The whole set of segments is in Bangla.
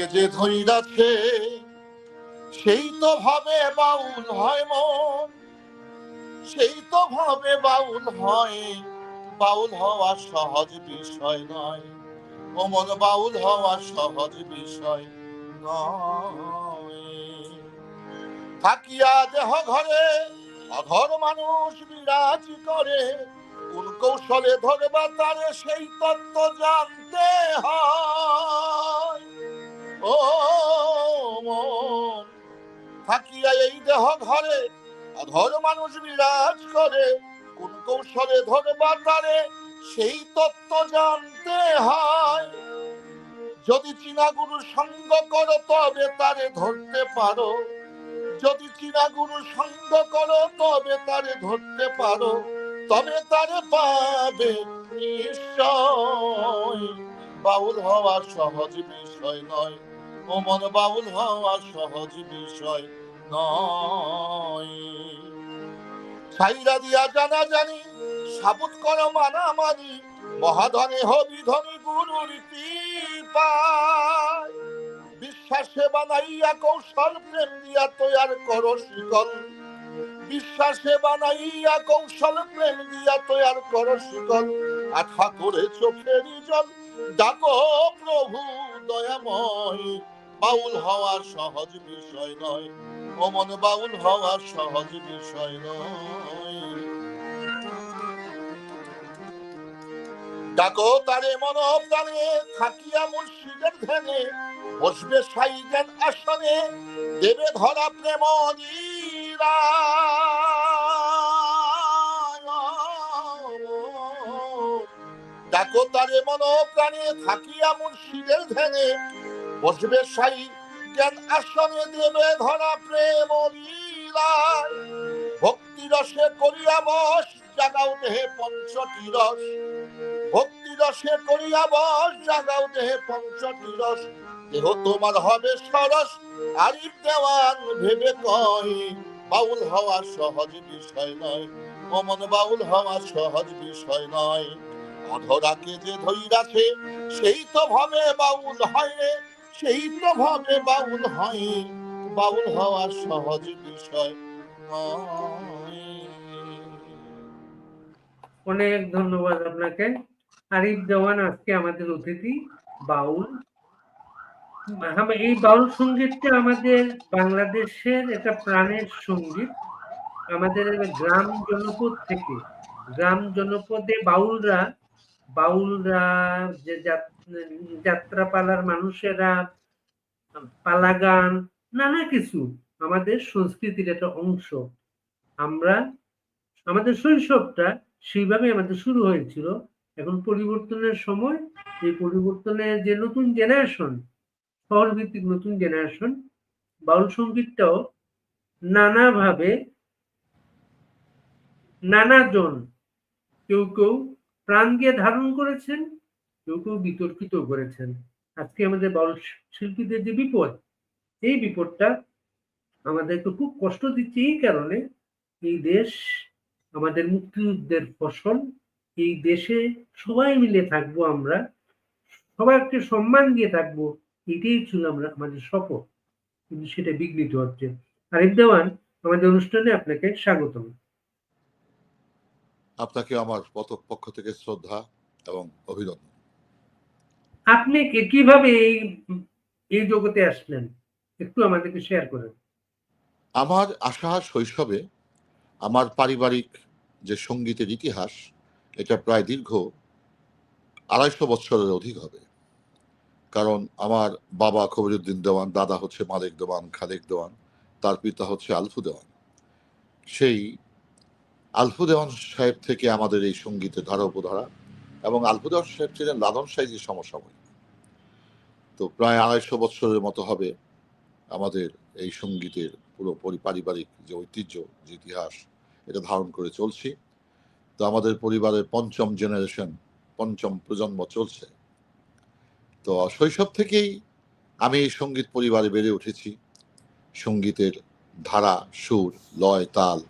অধরাকে যে ধৈরাছে সেই তো ভাবে বাউল হয় মন। সেই তো ভাবে বাউল হয়, বাউল হওয়া সহজ বিষয় নয়। ও মন বাউল হওয়া সহজ বিষয় নয়। থাকিয়া দেহ ঘরে, অধর মানুষ বিরাজ করে। কোন কৌশলে ধরবা তারে সেই তত্ত্ব জানতে হয়। এই দেহ ঘরে, অধর মানুষ বিরাজ করে, কোন কৌশলে ধরবা তারে সেই তত্ত্ব জানতে হয়। যদি চীনা গুরু সঙ্গ করো, তবে তারে ধরতে পারো। যদি চীনা গুরু সঙ্গ করো, তবে তারে ধরতে পারো। তবে তারে পাবে নিশ্চয়। বাউল হওয়া সহজ বিষয় নয়। ও মন বাউল হওয়া সহজ বিষয়। নয় ছাইরা দিয়া জানা জানি, সাবুত করো মানা মানি, মহাধনে হবি ধনী গুরুর কৃপায়। বিশ্বাসে বানাইয়া কৌশল প্রেম দিয়া তৈয়ার করো শিকল। বিশ্বাসে বানাইয়া কৌশল প্রেম দিয়া তৈয়ার করো শিকল। আঠা করে চোখের জল ডাকো প্রভু দয়াময়। বাউল হওয়া সহজ বিষয় নয়। অমন বাউল হওয়া সহজ বিষয় নয়। ডাকো তারে মন প্রাণে থাকিয়া মুর্শিদের ধ্যানে, বসবে সাই জ্ঞান আসনে, দেবে ধরা প্রেম ডাকো তারে মন প্রাণে থাকিয়া মুর্শিদের ধ্যানে, বসবে সাই আসনে দেবে ধরা প্রেম লীলায়। ভক্তি রসে করিয়া বস জাগাও দেহে পঞ্চটি রস। ভক্তি রসে করিয়া বস জাগাও দেহে পঞ্চটি রস। দেহ তোমার হবে সরস আরিফ দেওয়ান ভেবে কয় বাউল হওয়া সহজ বিষয় নয়। অমন বাউল হওয়া সহজ বিষয় নয়। অধরাকে যে ধৈরাছে সেই তো ভাবে বাউল হয় রে, সেই তো ভাবে বাউল হয়। বাউল হওয়া সহজ বিষয় অনেক ধন্যবাদ আপনাকে। আরিফ দেওয়ান আজকে আমাদের অতিথি, বাউল। এই বাউল সঙ্গীতটা আমাদের বাংলাদেশের একটা প্রাণের সংগীত। আমাদের গ্রাম জনপদ থেকে, গ্রাম জনপদে বাউলরা বাউলরা যে যাত্রাপালার মানুষেরা পালা গান নানা কিছু আমাদের সংস্কৃতির একটা অংশ। আমরা, আমাদের শৈশবটা সেইভাবে আমাদের শুরু হয়েছিল। এখন পরিবর্তনের সময় এই পরিবর্তনের যে নতুন জেনারেশন শহর ভিত্তিক নতুন জেনারেশন বাউল সঙ্গীতটাও নানাভাবে নানাজন কেউ কেউ প্রাণ দিয়ে ধারণ করেছেন। কেউ কেউ বিতর্কিত করেছেন। আজকে আমাদের বাউল শিল্পীদের যে বিপদ, এই বিপদটা আমাদেরকে খুব কষ্ট দিচ্ছে। এই কারণে এই দেশ, আমাদের মুক্তিযুদ্ধের ফসল, এই দেশে সবাই মিলে থাকব আমরা, সবাইকে সম্মান দিয়ে থাকব, এটাই ছিল আমরা, আমাদের শপথ। কিন্তু সেটা বিঘ্নিত হচ্ছে। আরিফ দেওয়ান, আমাদের অনুষ্ঠানে আপনাকে স্বাগতম। আপনাকে আমার পক্ষ থেকে শ্রদ্ধা এবং অভিনন্দন। আপনি কীভাবে এই এই জগতে আসলেন? একটু আমাদেরকে শেয়ার করেন। আমার আশা শৈশবে আমার পারিবারিক যে সঙ্গীতের ইতিহাস, এটা প্রায় দীর্ঘ আড়াইশো বছরের অধিক হবে। কারণ আমার বাবা কবিরুদ্দিন দেওয়ান, দাদা হচ্ছে মালিক দেওয়ান, খালেক দেওয়ান, তার পিতা হচ্ছে আলফু দেওয়ান। সেই আলফু দেওয়ান সাহেব থেকে আমাদের এই সঙ্গীতের ধারা উপধারা এবং আলফু দেওয়ান সাহেব ছিলেন লালন সাইজির সমসাময়িক। তো প্রায় আড়াইশো বছরের মতো হবে আমাদের এই সঙ্গীতের পুরো পারিবারিক যে ঐতিহ্য, যে ইতিহাস, এটা ধারণ করে চলছি। তো আমাদের পরিবারের পঞ্চম জেনারেশন পঞ্চম প্রজন্ম চলছে। তো শৈশব থেকেই আমি এই সংগীত পরিবারে বেড়ে উঠেছি। সঙ্গীতের ধারা, সুর, লয়, তাল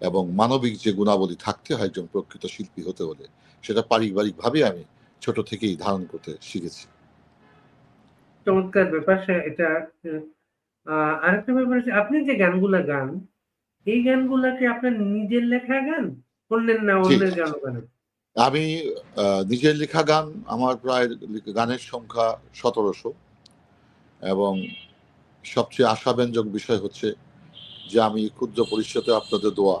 এবং মানবিক যে গুণাবলী থাকতে হয় একজন প্রকৃত শিল্পী হতে হলে, সেটা পারিবারিকভাবে আমি ছোট থেকেই ধারণ করতে শিখেছি। চমৎকার ব্যাপার এটা আরেকটা ব্যাপার আছে আপনি যে গানগুলা গান এই গানগুলা কি আপনার নিজের লেখা গান? অন্যের না অন্যের গান গান? আমি নিজের লেখা গান আমার প্রায় গানের সংখ্যা সতেরোশো। এবং সবচেয়ে আশাব্যঞ্জক বিষয় হচ্ছে যে আমি ক্ষুদ্র পরিষদে আপনাদের দোয়া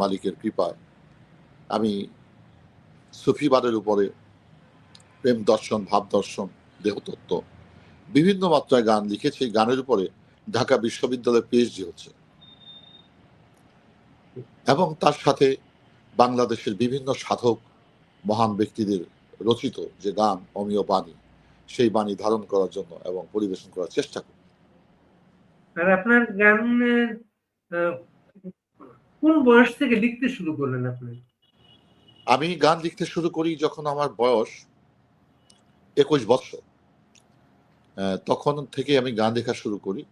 মালিকের কৃপায়। আমি সুফিবাদের উপরে প্রেম দর্শন ভাব দর্শন দেহতত্ত্ব বিভিন্ন মাত্রায় গান লিখেছি এই গানের উপরে ঢাকা বিশ্ববিদ্যালয়ে পিএইচডি হচ্ছে। এবং তার সাথে বাংলাদেশের বিভিন্ন সাধক মহান ব্যক্তিদের রচিত যে গান অমীয় বাণী সেই বাণী ধারণ করার জন্য এবং পরিবেশন করার চেষ্টা করি আর আপনার আহ, কোন বয়স থেকে লিখতে শুরু করলেন আপনি? আমি গান লিখতে শুরু করি যখন আমার বয়স একুশ বছর। তখন থেকে আমি গান লেখা শুরু করি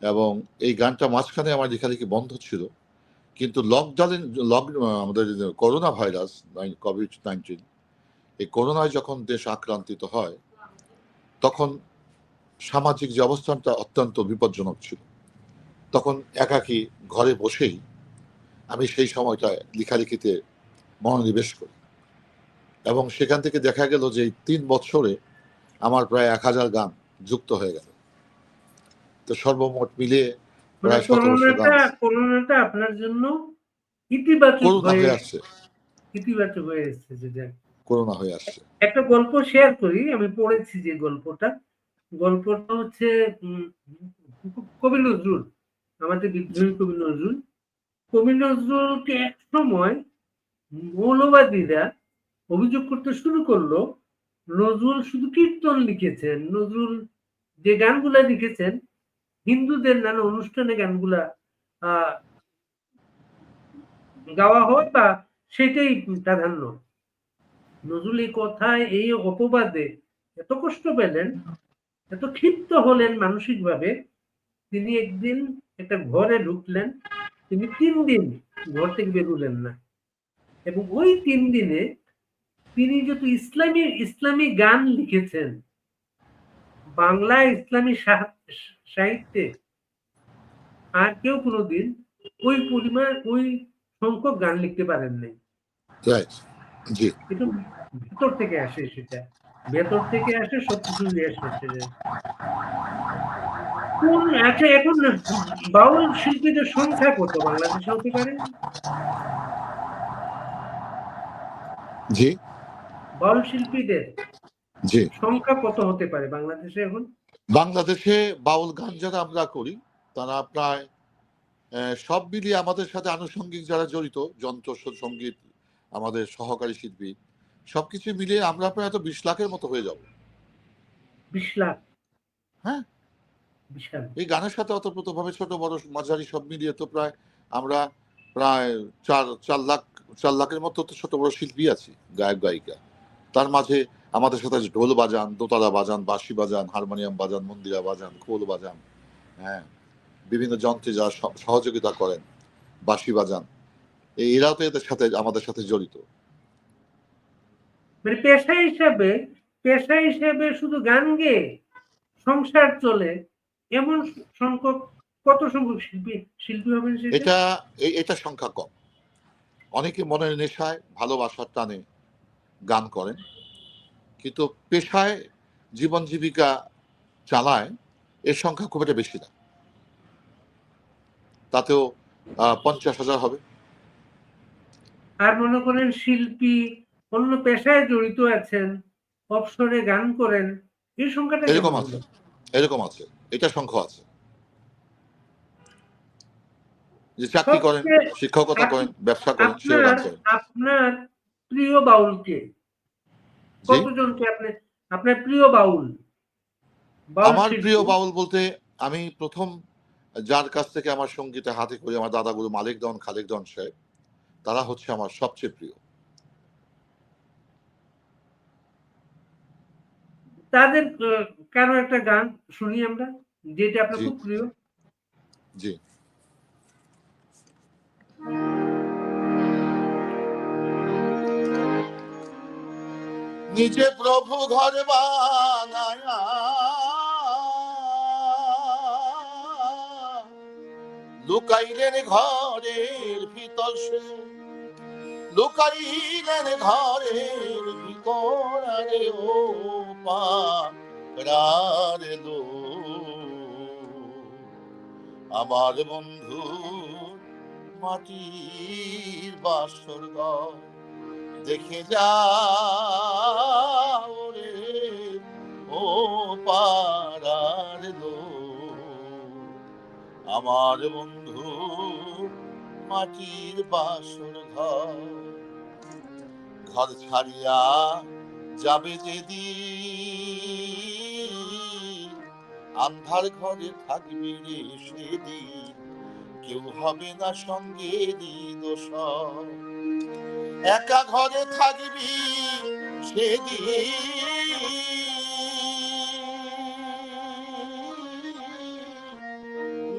এবং এই গানটা মাঝখানে আমার লেখালেখি বন্ধ ছিল, কিন্তু লকডাউন লক আমাদের করোনা ভাইরাস কোভিড নাইন্টিন এই করোনায় যখন দেশ আক্রান্তিত হয়, তখন সামাজিক যে অবস্থানটা অত্যন্ত বিপজ্জনক ছিল। তখন একাকী ঘরে বসেই আমি সেই সময়টায় লেখালেখিতে মনোনিবেশ করি এবং সেখান থেকে দেখা গেল যে তিন বছরে আমার প্রায় এক হাজার গান যুক্ত হয়ে গেল। তো সর্বমোট মিলিয়ে মানে প্রায় সতেরোশো করোনাটা আপনার জন্য ইতিবাচক হয়ে হয়ে আসছে। ইতিবাচক হয়ে এসেছে যেটা করোনা হয়ে আসছে। একটা গল্প শেয়ার করি আমি পড়েছি যে গল্পটা। গল্পটা হচ্ছে কবি নজরুল আমাদের বিদ্রোহী কবি নজরুল। কবি নজরুলকে এক সময় মৌলবাদীরা অভিযোগ করতে শুরু করল নজরুল শুধু কীর্তন লিখেছেন, নজরুল যে গানগুলা লিখেছেন, হিন্দুদের নানা অনুষ্ঠানে গানগুলা গাওয়া হয় বা সেটাই প্রাধান্য। নজরুল এই কথায়, এই অপবাদে এত কষ্ট পেলেন, এত ক্ষিপ্ত হলেন মানসিকভাবে, তিনি একদিন একটা ঘরে ঢুকলেন, তিনি তিন দিন ঘর থেকে বেরোলেন না। এবং ওই তিন দিনে তিনি যত ইসলামী ইসলামী গান লিখেছেন বাংলা ইসলামী সাহ- সাহিত্যে আর কেউ কোনোদিন ওই পরিমাণ ওই সংখ্যক গান লিখতে পারেন নাই। কিন্তু ভেতর থেকে আসে সেটা। ভেতর থেকে আসে সব কিছু নিয়ে আসে কোন আচ্ছা এখন বাউল শিল্পীদের সংখ্যা কত? বাংলাদেশে হতে পারে? জি। বাউল শিল্পীদের জি। সংখ্যা কত হতে পারে বাংলাদেশে এখন? বাংলাদেশে বাউল গান যারা আমরা করি তারা প্রায় সব মিলিয়ে আমাদের সাথে আনুষঙ্গিক যারা জড়িত যন্ত্র সংগীত আমাদের সহকারী শিল্পী সবকিছু মিলিয়ে আমরা প্রায় তো বিশ লাখের মতো হয়ে যাব। বিশ লাখ? হ্যাঁ। এই গানের সাথে অতপ্রতভাবে ছোট বড় মাঝারি সব মিলিয়ে তো প্রায় আমরা প্রায় চার চার লাখ চার লাখের মতো তো ছোট বড় শিল্পী আছি গায়ক গায়িকা। তার মাঝে আমাদের সাথে আছে ঢোল বাজান দোতারা বাজান বাঁশি বাজান হারমোনিয়াম বাজান মন্দিরা বাজান খোল বাজান হ্যাঁ বিভিন্ন যন্ত্রে যারা সহযোগিতা করেন বাঁশি বাজান এরাও তো এদের সাথে আমাদের সাথে জড়িত। মানে পেশা হিসাবে পেশা হিসাবে শুধু গান গেয়ে সংসার চলে এমন সংখ্যক কত সংখ্যক শিল্পী শিল্পী হবেন এটা এটা সংখ্যা কম। অনেকে মনের নেশায় ভালোবাসার টানে গান করেন। কিন্তু পেশায় জীবন জীবিকা চালায় এর সংখ্যা খুব একটা বেশি না। তাতেও পঞ্চাশ হাজার হবে। আর মনে করেন শিল্পী অন্য পেশায় জড়িত আছেন অবসরে গান করেন এই সংখ্যাটা এরকম আছে এরকম আছে এটা সংখ্যা আছে। যে চাকরি করেন শিক্ষকতা করেন ব্যবসা করেন। আপনার প্রিয় বাউলকে। কতজনকে আপনি আপনার প্রিয় বাউল? আমার প্রিয় বাউল বলতে আমি প্রথম যার কাছ থেকে আমার সঙ্গীতে হাতে করি আমার দাদাগুরু মালিক দন খালেক দন সাহেব তারা হচ্ছে আমার সবচেয়ে প্রিয়। তাদের কারও একটা গান শুনি আমরা যেটা আপনার খুব প্রিয়? জি। নিজে প্রভু ঘর লুকাইলেন ঘরের ভিতর সে। লুকাইলেন ঘরের ভিতর ও পার আমার বন্ধু মাটির বাসর গড় দেখে যাও রে, ও পারার লো আমার বন্ধু, মাটির বাসর ঘর ঘর ছাড়িয়া যাবে যেদি আন্ধার ঘরে থাকবি রে সেদিন। কেউ হবে না সঙ্গে দোষ একা ঘরে থাকবি সেদিন।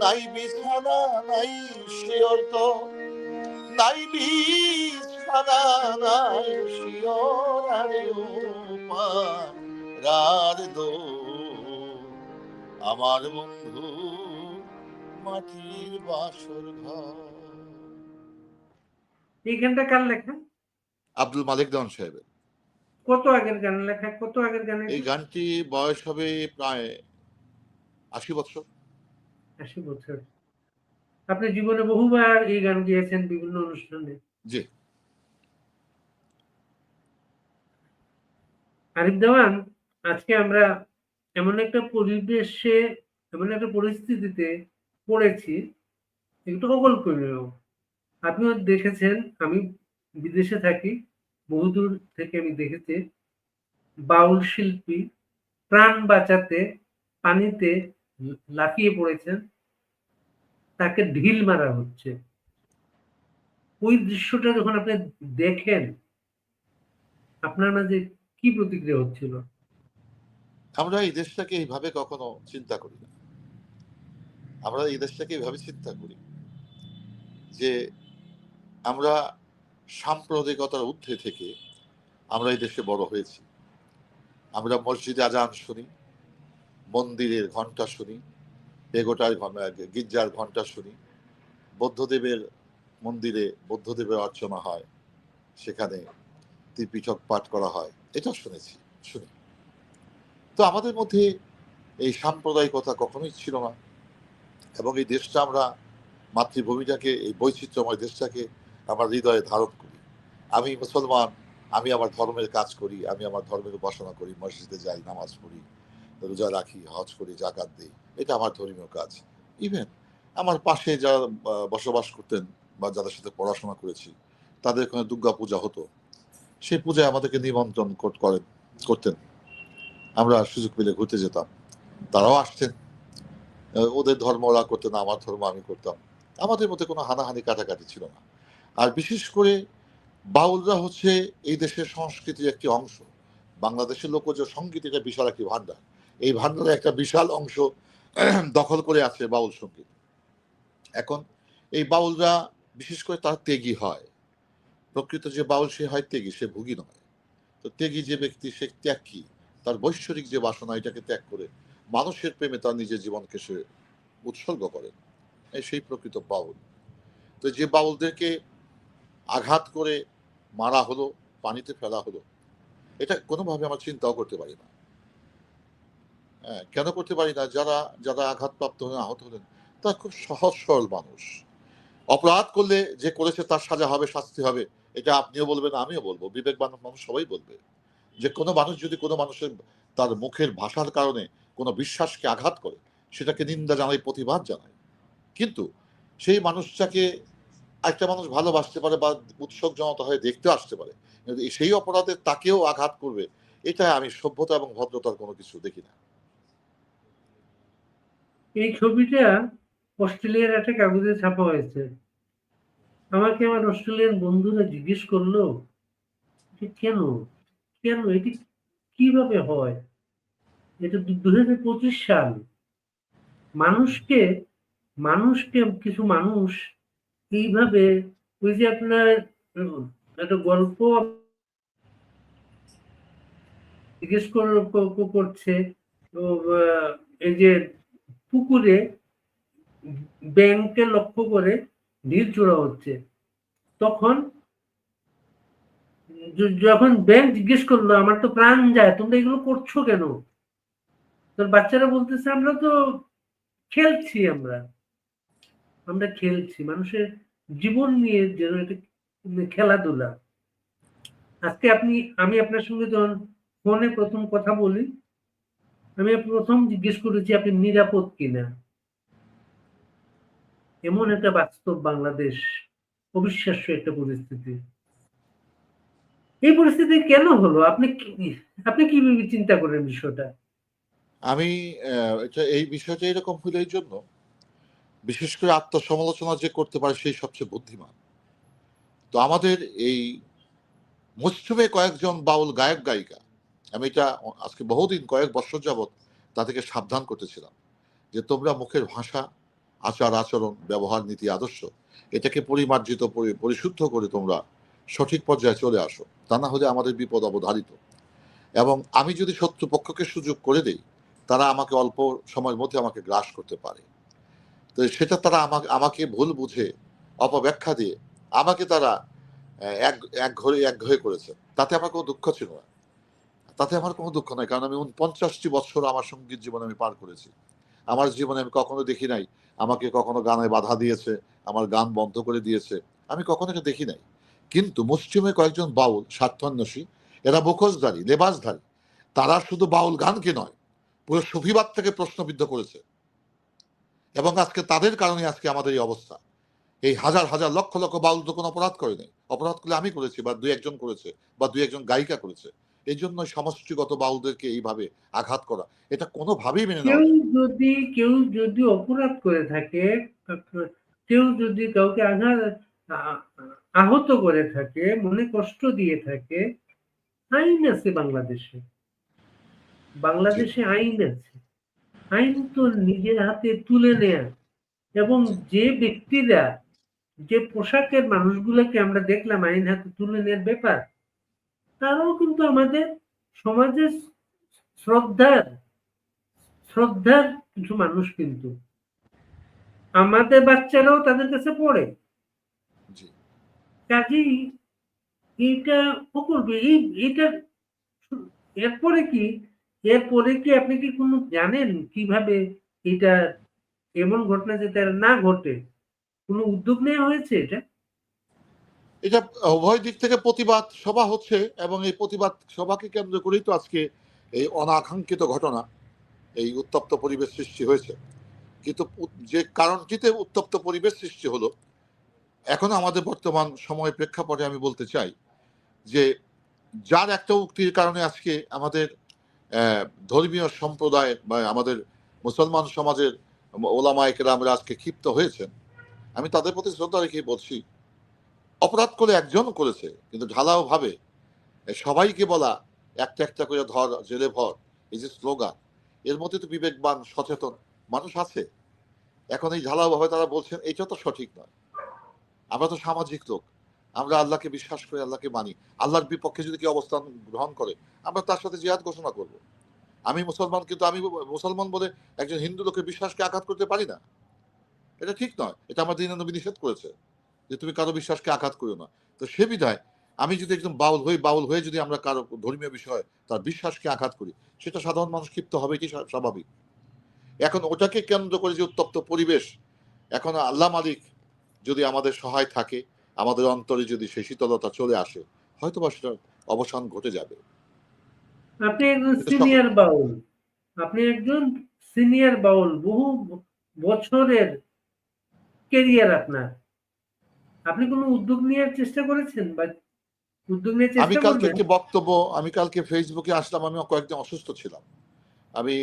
নাই বিছানা, নাই সে অর্থ নাই বিছানা, নাই শিওর, আরে রার দো। আমার বন্ধু মাটির বাসর ঘর। এই গানটা কার লেখা? আব্দুল মালিক দেওয়ান সাহেবের। কত আগের গান লেখা? কত আগের গান এই গানটি বয়স হবে প্রায় আশি বছর। আশি বছর। আপনি জীবনে বহুবার এই গান গিয়েছেন বিভিন্ন অনুষ্ঠানে। জি। আরিফ দেওয়ান আজকে আমরা এমন একটা পরিবেশে এমন একটা পরিস্থিতিতে পড়েছি একটু অকল্পনীয় আপনিও দেখেছেন আমি বিদেশে থাকি, বহুদূর থেকে আমি দেখেছি, বাউল শিল্পী প্রাণ বাঁচাতে পানিতে লাফিয়ে পড়েছেন, তাকে ঢিল মারা হচ্ছে। ওই দৃশ্যটা যখন আপনি দেখেন, আপনার মাঝে কি প্রতিক্রিয়া হচ্ছিল? আমরা এই দেশটাকে এইভাবে কখনো চিন্তা করি না। আমরা এই দেশটাকে এইভাবে চিন্তা করি যে আমরা সাম্প্রদায়িকতার ঊর্ধ্বে থেকে আমরা এই দেশে বড় হয়েছি। আমরা মসজিদে আজান শুনি, মন্দিরের ঘণ্টা শুনি এগোটার গির্জার ঘণ্টা শুনি, বৌদ্ধদেবের মন্দিরে বৌদ্ধদেবের অর্চনা হয়, সেখানে ত্রিপিঠক পাঠ করা হয়, এটা শুনেছি, শুনি। তো আমাদের মধ্যে এই সাম্প্রদায়িকতা কখনোই ছিল না এবং এই দেশটা আমরা মাতৃভূমিটাকে, এই বৈচিত্র্যময় দেশটাকে আমার হৃদয়ে ধারণ করি। আমি মুসলমান, আমি আমার ধর্মের কাজ করি, আমি আমার ধর্মের উপাসনা করি, মসজিদে যাই, নামাজ পড়ি, রোজা রাখি, হজ করি, জাকাত দিই, এটা আমার ধর্মীয় কাজ। ইভেন আমার পাশে যারা বসবাস করতেন বা যাদের সাথে পড়াশোনা করেছি, তাদের ওখানে দুর্গা পূজা হতো। সেই পূজায় আমাদেরকে নিমন্ত্রণ করেন, করতেন। আমরা সুযোগ পেলে ঘুরতে যেতাম। তারাও আসতেন। ওদের ধর্ম ওরা করতেন, আমার ধর্ম আমি করতাম। আমাদের মধ্যে কোনো হানাহানি, কাটাকাটি ছিল না। আর বিশেষ করে বাউলরা হচ্ছে এই দেশের সংস্কৃতির একটি অংশ। বাংলাদেশের লোকজ সংগীত এটা বিশাল একটি ভান্ডার এই ভান্ডারে একটা বিশাল অংশ দখল করে আছে বাউল সংগীত এখন এই বাউলরা বিশেষ করে তার তেগি হয়। প্রকৃত যে বাউল সে হয় তেগি সে ভুগি নয়। তো তেগি যে ব্যক্তি, সে ত্যাগ কি? তার বৈশ্বরিক যে বাসনা, এটাকে ত্যাগ করে মানুষের প্রেমে তার নিজের জীবনকে সে উৎসর্গ করেন সেই প্রকৃত বাউল। তো যে বাউলদেরকে আঘাত করে মারা হলো, পানিতে ফেলা হলো। এটা কোনোভাবে আমরা চিন্তাও করতে পারি না। হ্যাঁ কেন করতে পারি না? যারা যারা আঘাতপ্রাপ্ত হলেন আহত হলেন, তারা খুব সহজ, সরল মানুষ। অপরাধ করলে যে করেছে তার সাজা হবে, শাস্তি হবে, এটা আপনিও বলবেন, আমিও বলব। বিবেকবান মানুষ সবাই বলবে। যে কোনো মানুষ যদি কোনো মানুষের, তার মুখের ভাষার কারণে কোনো বিশ্বাসকে আঘাত করে, সেটাকে নিন্দা জানাই প্রতিবাদ জানাই কিন্তু সেই মানুষটাকে একটা মানুষ ভালোবাসতে পারে বা উৎসব জনতা হয়ে দেখতে আসতে পারে। সেই অপরাধে তাকেও আঘাত করবে এটা আমি সভ্যতা এবং ভদ্রতার কোনো কিছু দেখি না। এই ছবিটা অস্ট্রেলিয়ার একটা কাগজে ছাপা হয়েছে। আমাকে আমার অস্ট্রেলিয়ান বন্ধুরা জিজ্ঞেস করল যে, কেন? কেন? এটি কীভাবে হয়? এটা দু হাজার পঁচিশ সাল। মানুষকে মানুষকে কিছু মানুষ এইভাবে ওই যে আপনার একটা গল্প জিজ্ঞেস করছে এই যে পুকুরে ব্যাংকে লক্ষ্য করে ঢিল চূড়া হচ্ছে। তখন যখন ব্যাংক জিজ্ঞেস করল, আমার তো প্রাণ যায়, তোমরা এগুলো করছ কেন? তোর বাচ্চারা বলতেছে, আমরা তো খেলছি আমরা। আমরা খেলছি, মানুষের জীবন নিয়ে যেন একটা খেলাধুলা। আজকে আপনি, আমি আপনার সঙ্গে যখন ফোনে প্রথম কথা বলি, আমি প্রথম জিজ্ঞেস করেছি আপনি নিরাপদ কিনা? এমন একটা বাস্তব বাংলাদেশ, অবিশ্বাস্য একটা পরিস্থিতি। এই পরিস্থিতি কেন হলো? আপনি আপনি কীভাবে চিন্তা করেন বিষয়টা? আমি এই বিষয়টা এরকম হলো এই জন্য বিশেষ করে আত্মসমালোচনা যে করতে পারে সেই সবচেয়ে বুদ্ধিমান। তো আমাদের এই মৌসুমে কয়েকজন বাউল গায়ক, গায়িকা, আমি এটা আজকে বহুদিন, কয়েক বছর যাবৎ তাদেরকে সাবধান করতেছিলাম যে তোমরা মুখের ভাষা, আচার, আচরণ, ব্যবহার, নীতি, আদর্শ এটাকে পরিমার্জিত, পরি- পরিশুদ্ধ করে তোমরা সঠিক পর্যায়ে চলে আসো। তা না হলে আমাদের বিপদ অবধারিত। এবং আমি যদি শত্রুপক্ষকে সুযোগ করে দেই, তারা আমাকে অল্প সময়ের মধ্যে আমাকে গ্রাস করতে পারে। তো সেটা তারা আমাকে আমাকে ভুল বুঝে, অপব্যাখ্যা দিয়ে আমাকে তারা এক এক ঘরে এক ঘরে করেছে। তাতে আমার কোনো দুঃখ ছিল না। তাতে আমার কোনো দুঃখ নাই, কারণ আমি পঞ্চাশটি বছর আমার সংগীত জীবনে আমি পার করেছি। আমার জীবনে আমি কখনো দেখি নাই, আমাকে কখনো গানে বাধা দিয়েছে, আমার গান বন্ধ করে দিয়েছে, আমি কখনো এটা দেখি নাই। কিন্তু মুসলিমে কয়েকজন বাউল, স্বার্থান্বেষী, এরা মুখোশধারী, লেবাসধারী, তারা শুধু বাউল গানকে নয়, পুরো সুফিবাদ থেকে প্রশ্নবিদ্ধ করেছে। এবং আজকে তাদের কারণে আজকে আমাদের এই অবস্থা। এই হাজার হাজার লক্ষ লক্ষ বাউল তো কোনো অপরাধ করে নেই। অপরাধ করলে আমি করেছি বা দুই একজন করেছে বা দুই একজন গায়িকা করেছে। এই জন্য সমষ্টিগত বাউলদেরকে এইভাবে আঘাত করা এটা কোনোভাবেই মেনে নেওয়া কেউ যদি কেউ যদি অপরাধ করে থাকে কেউ যদি কাউকে আঘাত আহত করে থাকে মনে কষ্ট দিয়ে থাকে আইন আছে বাংলাদেশে। বাংলাদেশে আইন আছে। আইন তো নিজের হাতে তুলে নেয়া এবং যে ব্যক্তিরা যে পোশাকের মানুষগুলোকে আমরা দেখলাম আইন হাতে তুলে নেওয়ার ব্যাপার তারাও কিন্তু আমাদের সমাজের শ্রদ্ধার শ্রদ্ধার কিছু মানুষ কিন্তু। আমাদের বাচ্চারাও তাদের কাছে পড়ে। কাজেই এইটা ও করবে এই এটা এরপরে কি এরপরে কি আপনি কি কোনো জানেন কীভাবে এটা এমন ঘটনা যাতে না ঘটে? কোনো উদ্যোগ নেওয়া হয়েছে এটা? এটা উভয় দিক থেকে প্রতিবাদ সভা হচ্ছে এবং এই প্রতিবাদ সভাকে কেন্দ্র করেই তো আজকে এই অনাকাঙ্ক্ষিত ঘটনা, এই উত্তপ্ত পরিবেশ সৃষ্টি হয়েছে। কিন্তু যে কারণটিতে উত্তপ্ত পরিবেশ সৃষ্টি হলো, এখন আমাদের বর্তমান সময় প্রেক্ষাপটে আমি বলতে চাই যে যার একটা উক্তির কারণে আজকে আমাদের ধর্মীয় সম্প্রদায় বা আমাদের মুসলমান সমাজের ওলামায়কেরা আমরা আজকে ক্ষিপ্ত হয়েছেন। আমি তাদের প্রতি শ্রদ্ধা রেখে বলছি, অপরাধ করে একজন করেছে, কিন্তু ঢালাও ভাবে, সবাইকে বলা, একটা একটা করে ধর, জেলে ভর, এই যে স্লোগান, এর মধ্যে তো বিবেকবান, সচেতন মানুষ আছে। এখন এই ঢালাও ভাবে তারা বলছেন এটা তো সঠিক নয়। আমরা তো সামাজিক লোক আমরা আল্লাহকে বিশ্বাস করি, আল্লাহকে মানি। আল্লাহর বিপক্ষে যদি কেউ অবস্থান গ্রহণ করে, আমরা তার সাথে জিহাদ ঘোষণা করব। আমি মুসলমান, কিন্তু আমি মুসলমান বলে একজন হিন্দু লোকের বিশ্বাসকে আঘাত করতে পারি না। এটা ঠিক নয়। এটা আমার দিন নবী নিষেধ করেছে যে তুমি কারও বিশ্বাসকে আঘাত করো না। তো সে বিধায় আমি যদি একদম বাউল হই, বাউল হয়ে যদি আমরা কারও ধর্মীয় বিষয় তার বিশ্বাসকে আঘাত করি, সেটা সাধারণ মানুষ ক্ষিপ্ত হবে স্বা- স্বাভাবিক? এখন ওটাকে কেন্দ্র করে যে উত্তপ্ত পরিবেশ, এখন আল্লাহ মালিক যদি আমাদের সহায় থাকে আমাদের অন্তরে যদি সেই শীতলতা চলে আসে হয়তো বা সেটা অবসান ঘটে যাবে। আপনি একজন সিনিয়র বাউল। আপনি একজন সিনিয়র বাউল বহু বছরের কেরিয়ার আপনার। আপনি কোনো উদ্যোগ নেওয়ার চেষ্টা করেছেন বা উদ্যোগ নিয়ে আমি কালকে একটি বক্তব্য আমি কালকে ফেসবুকে আসলাম আমি কয়েকদিন অসুস্থ ছিলাম। আমি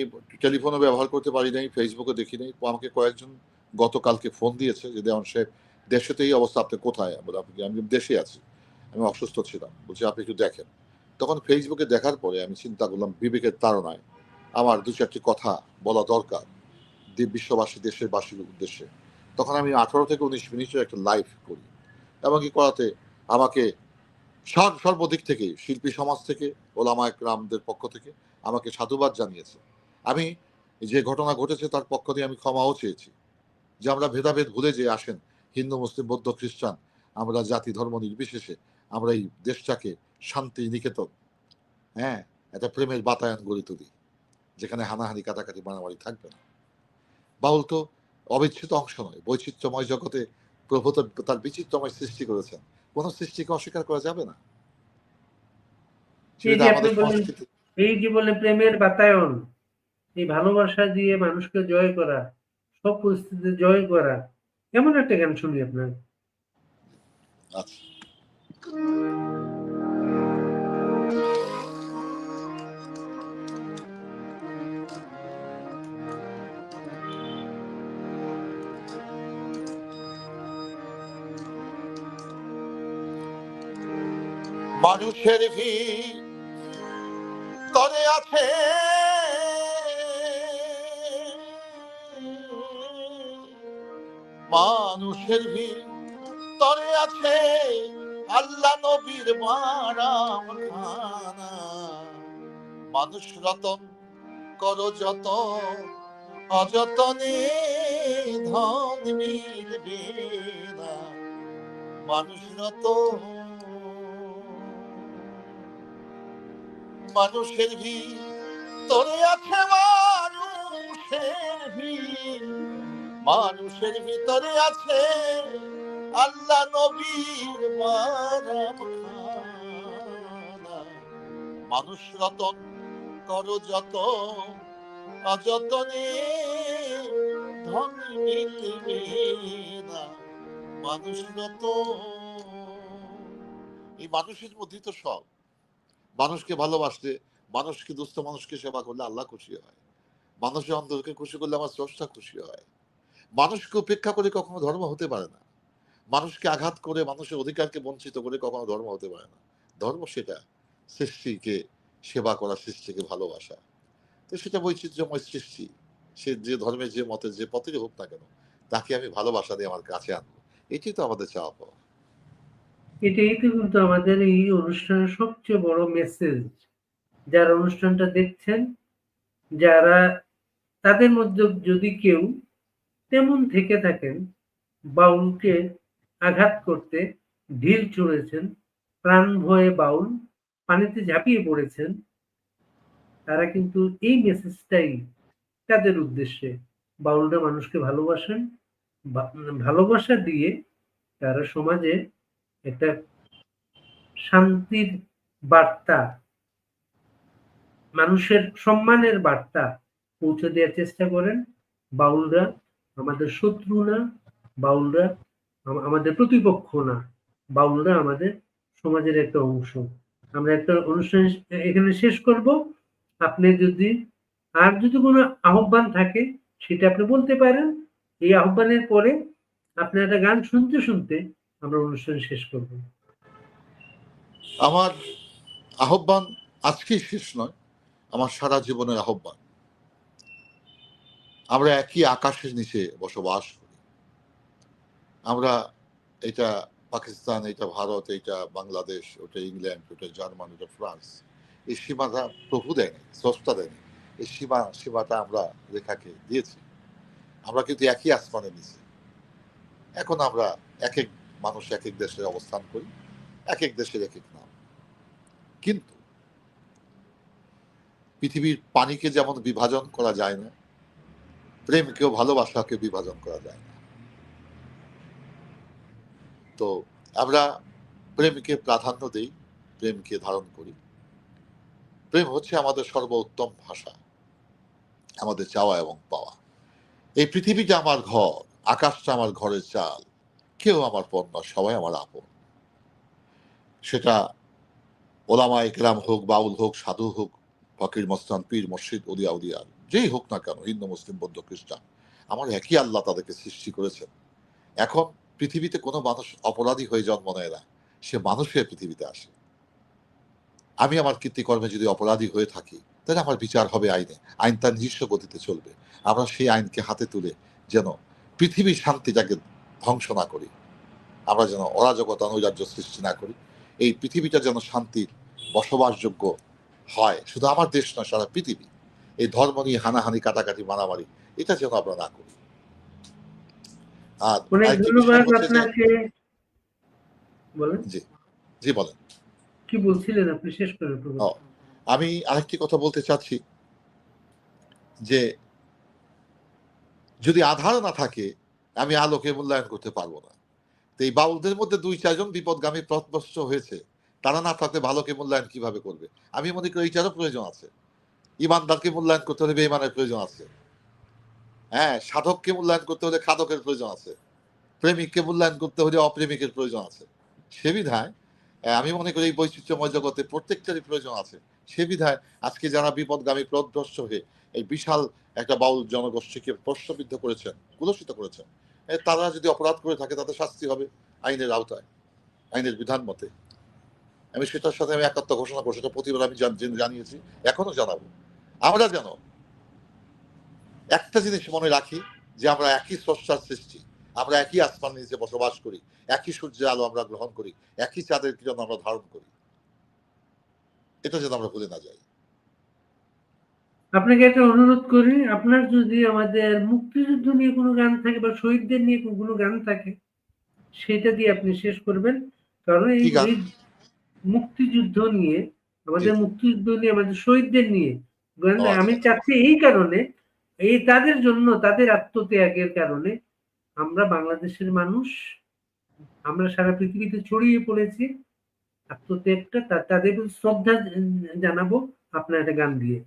টেলিফোনও ব্যবহার করতে পারি নাই ফেসবুকে দেখি নাই। আমাকে কয়েকজন গতকালকে ফোন দিয়েছে যে দেওয়ান সাহেব দেশেতে এই অবস্থা, আপনি কোথায়? আপনি আমি দেশে আছি, আমি অসুস্থ ছিলাম। বলছি, আপনি একটু দেখেন। তখন ফেসবুকে দেখার পরে আমি চিন্তা করলাম, বিবেকের তাড়নায় আমার দু চারটি কথা বলা দরকার বিশ্ববাসী, দেশের বাসীর উদ্দেশ্যে। তখন আমি আঠারো থেকে উনিশ মিনিটের একটা লাইভ করি। এবং কি করাতে? আমাকে সব, সর্বদিক থেকে, শিল্পী সমাজ থেকে ওলামায়ক রামদের পক্ষ থেকে আমাকে সাধুবাদ জানিয়েছে। আমি যে ঘটনা ঘটেছে তার পক্ষ দিয়ে আমি ক্ষমাও চেয়েছি। যে আমরা ভেদাভেদ ভুলে যে আসেন হিন্দু মুসলিম বৌদ্ধ খ্রিস্টান আমরা জাতি ধর্ম নির্বিশেষে আমরা এই দেশটাকে শান্তি নিকেতন হ্যাঁ একটা প্রেমের বাতায়ন গড়ে তুলি যেখানে হানাহানি কাটাকাটি মারামারি থাকবে না। বাউল তো অবিচ্ছেদ অংশ নয় বৈচিত্র্যময় জগতে প্রভু তার বিচিত্রময় সৃষ্টি করেছেন। কোন সৃষ্টিকে অস্বীকার করা যাবে না। এই যে জীবনে প্রেমের বাতায়ন এই ভালোবাসা দিয়ে মানুষকে জয় করা সব পরিস্থিতিতে জয় করা এমন একটা গান শুনি আপনার? মানুষের ভিড় তরে আছে মানুষের ভিড় তরে আছে আল্লাহ নবীর মারাম মানুষ রতন কর যত অযতনে ধন মিলবে না। মানুষ রতন, মানুষের ভিড় তরে আছে মানুষের ভিড়। মানুষের ভিতরে আছে আল্লাহ নবীর মানুষ রতন কর যত অযতনে ধন মানুষ এই মানুষের মধ্যে তো সব। মানুষকে ভালোবাসতে, মানুষকে দুস্থ মানুষকে সেবা করলে আল্লাহ খুশি হয়। মানুষের অন্তরকে খুশি করলে আমার স্রষ্টা খুশি হয়। মানুষকে উপেক্ষা করে কখনো ধর্ম হতে পারে না। মানুষকে আঘাত করে, মানুষের অধিকারকে বঞ্চিত করে কখনো ধর্ম হতে পারে না। ধর্ম সেটা, সৃষ্টিকে সেবা করা, সৃষ্টিকে ভালোবাসা। তো সেটা বৈচিত্র্যময় সৃষ্টি। সে যে ধর্মের, যে মতের, যে পথেরই হোক না কেন, তাকে আমি ভালোবাসা দিয়ে আমার কাছে আনব। এটি তো আমাদের চাওয়া পাওয়া। এটাই তো কিন্তু আমাদের এই অনুষ্ঠানের সবচেয়ে বড় মেসেজ যারা অনুষ্ঠানটা দেখছেন, যারা তাদের মধ্যে যদি কেউ তেমন থেকে থাকেন বাউলকে আঘাত করতে ঢিল ছুঁড়েছেন প্রাণ ভয়ে বাউল পানিতে ঝাঁপিয়ে পড়েছেন। তারা কিন্তু এই মেসেজটাই তাদের উদ্দেশ্যে বাউলরা মানুষকে ভালোবাসেন ভালোবাসা দিয়ে তারা সমাজে একটা শান্তির বার্তা, মানুষের সম্মানের বার্তা পৌঁছে দেওয়ার চেষ্টা করেন। বাউলরা আমাদের শত্রু না, বাউলরা আমাদের প্রতিপক্ষ না, বাউলরা আমাদের সমাজের একটা অংশ। আমরা একটা অনুষ্ঠান এখানে শেষ করব। আপনি যদি, আর যদি কোনো আহ্বান থাকে, সেটা আপনি বলতে পারেন। এই আহ্বানের পরে আপনি একটা গান শুনতে শুনতে আমরা অনুষ্ঠান শেষ করব। আমার আহ্বান আজকেই শেষ নয়, আমার সারা জীবনের আহ্বান। আমরা একই আকাশের নিচে বসবাস করি। আমরা এটা পাকিস্তান এটা ভারত এটা বাংলাদেশ, ওটা ইংল্যান্ড, ওটা জার্মান, ওটা ফ্রান্স, এই সীমাটা প্রভু দেয়নি, স্রষ্টা দেয়নি। এই সীমা, সীমাটা আমরা রেখাকে দিয়েছি। আমরা কিন্তু একই আসমানের নিচে। এখন আমরা এক এক মানুষ এক এক দেশে অবস্থান করি এক এক দেশের এক এক নাম। কিন্তু পৃথিবীর পানিকে যেমন বিভাজন করা যায় না প্রেমকেও ভালোবাসাকে বিভাজন করা যায় না। তো আমরা প্রেমকে প্রাধান্য দেই, প্রেমকে ধারণ করি। প্রেম হচ্ছে আমাদের সর্বোত্তম ভাষা, আমাদের চাওয়া এবং পাওয়া। এই পৃথিবীটা আমার ঘর, আকাশটা আমার ঘরের চাল, কেউ আমার পণ্য সবাই আমার আপন। সেটা ওলামা ইকরাম হোক, বাউল হোক, সাধু হোক, ফকির মস্তান, পীর মসজিদ উদিয়া উদিয়ার যেই হোক না কেন, হিন্দু, মুসলিম, বৌদ্ধ, খ্রিস্টান, আমার একই আল্লাহ তাদেরকে সৃষ্টি করেছেন। এখন পৃথিবীতে কোনো মানুষ অপরাধী হয়ে জন্ম নেয় না, সে মানুষের পৃথিবীতে আসে। আমি আমার কীর্তিকর্মে যদি অপরাধী হয়ে থাকি, তাহলে আমার বিচার হবে আইনে, আইন তার নিজস্ব গতিতে চলবে। আমরা সেই আইনকে হাতে তুলে যেন পৃথিবীর শান্তিটাকে ধ্বংস না করি, আমরা যেন অরাজকতা, নৈরাজ্য সৃষ্টি না করি, এই পৃথিবীটা যেন শান্তির বসবাসযোগ্য হয়। শুধু আমার দেশ নয়, সারা পৃথিবী। এই ধর্ম নিয়ে হানাহানি কাটাকাটি মারামারি এটা যেন আমরা না করি। আর জি জি বলেন। কি বলছিলেন আপনি? শেষ করেন আমি আরেকটি কথা বলতে চাচ্ছি যে যদি আধার না থাকে আমি আলোকে মূল্যায়ন করতে পারব না। তো এই বাউলদের মধ্যে দুই চারজন বিপদগামী পথভ্রষ্ট হয়েছে। তারা না থাকলে ভালোকে মূল্যায়ন কীভাবে করবে? আমি মনে করি এইটারও প্রয়োজন আছে। ইমানদারকে মূল্যায়ন করতে হলে বেইমানের প্রয়োজন আছে। হ্যাঁ সাধককে মূল্যায়ন করতে হলে খাদকের প্রয়োজন আছে। প্রেমিককে মূল্যায়ন করতে হলে অপ্রেমিকের প্রয়োজন আছে। সে বিধায় আমি মনে করি এই বৈচিত্র্যময় জগতে প্রত্যেকটারই প্রয়োজন আছে। সে বিধায় আজকে যারা বিপদগামী পথভ্রষ্ট হয়ে এই বিশাল একটা বাউল জনগোষ্ঠীকে প্রশ্নবিদ্ধ করেছেন, কুলসিত করেছেন তারা যদি অপরাধ করে থাকে তাদের শাস্তি হবে আইনের আওতায়, আইনের বিধান মতে। আমি সেটার সাথে আমি একাত্ম ঘোষণা করছি প্রতিবার আমি জানিয়েছি, এখনও জানাব। আমরা যেন একটা জিনিস মনে রাখি যে আমরা একই স্রষ্টার সৃষ্টি। আমরা একই আসমান নিচে বসবাস করি একই সূর্যের আলো আমরা গ্রহণ করি একই চাঁদের কিরণ আমরা ধারণ করি। এটা যেন আমরা ভুলে না যাই। আপনাকে একটা অনুরোধ করি আপনার যদি আমাদের মুক্তিযুদ্ধ নিয়ে কোনো গান থাকে বা শহীদদের নিয়ে কোনো গান থাকে সেটা দিয়ে আপনি শেষ করবেন। কারণ এই মুক্তিযুদ্ধ নিয়ে আমাদের মুক্তিযুদ্ধ নিয়ে আমাদের শহীদদের নিয়ে আমি আচ্ছা। চাচ্ছি এই কারণে এই তাদের জন্য তাদের আত্মত্যাগের কারণে আমরা বাংলাদেশের মানুষ আমরা সারা পৃথিবীতে ছড়িয়ে পড়েছি। আত্মত্যাগটা তাদের শ্রদ্ধা জানাব আপনার একটা গান দিয়ে।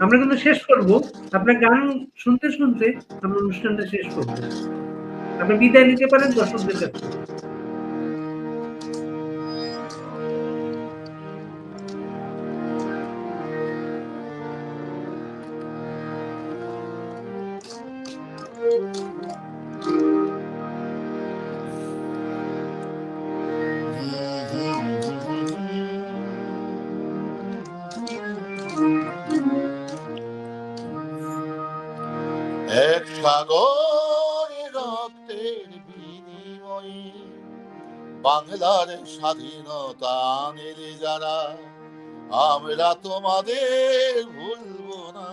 আমরা কিন্তু শেষ করব। আপনার গান শুনতে শুনতে আমরা অনুষ্ঠানটা শেষ করব। আপনি বিদায় নিতে পারেন দর্শকদের কাছে। বাংলার স্বাধীনতা আনেলে যারা, আমরা তোমাদের ভুলবো না।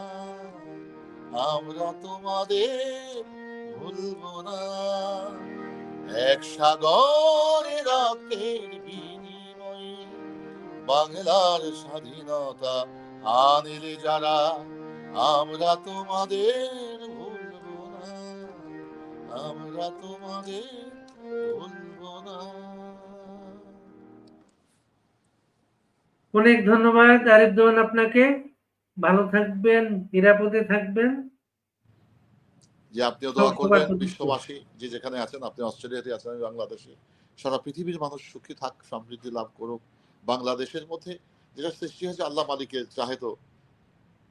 আমরা তোমাদের ভুলবো না। এক সাগরে রক্তের বিনিময়ে বাংলার স্বাধীনতা আনিলে যারা, আমরা তোমাদের ভুলবো না। আমরা তোমাদের ভুলবো অনেক ধন্যবাদ আরিফ দেওয়ান আপনাকে। ভালো থাকবেন নিরাপদে থাকবেন। যে আপনিও দোয়া করবেন বিশ্ববাসী যে যেখানে আছেন আপনি অস্ট্রেলিয়াতে আছেন আমি বাংলাদেশে। সারা পৃথিবীর মানুষ সুখী থাক সমৃদ্ধি লাভ করুক। বাংলাদেশের মধ্যে যেটা সৃষ্টি হয়েছে আল্লাহ মালিকের চাহে তো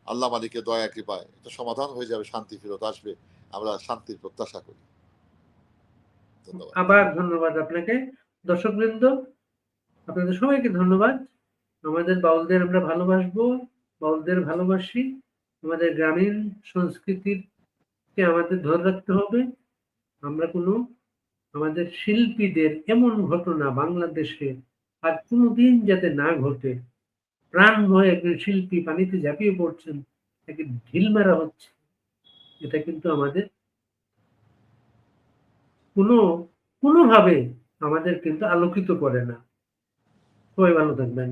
আল্লাহ মালিকের দয়া কৃপায়। এটা সমাধান হয়ে যাবে শান্তি ফেরত আসবে। আমরা শান্তির প্রত্যাশা করি। ধন্যবাদ। আবার ধন্যবাদ আপনাকে। দর্শকবৃন্দ আপনাদের সবাইকে ধন্যবাদ। আমাদের বাউলদের আমরা ভালোবাসবো, বাউলদের ভালোবাসি, আমাদের গ্রামীণ সংস্কৃতিকে আমাদের ধরে রাখতে হবে। আমরা কোনো আমাদের শিল্পীদের এমন ঘটনা বাংলাদেশে আর কোনোদিন যাতে না ঘটে। প্রাণ ভয়ে একজন শিল্পী পানিতে ঝাঁপিয়ে পড়ছেন, তাকে ঢিল মারা হচ্ছে। এটা কিন্তু আমাদের কোনো, কোনোভাবে আমাদের কিন্তু আলোকিত করে না। সবাই ভালো থাকবেন।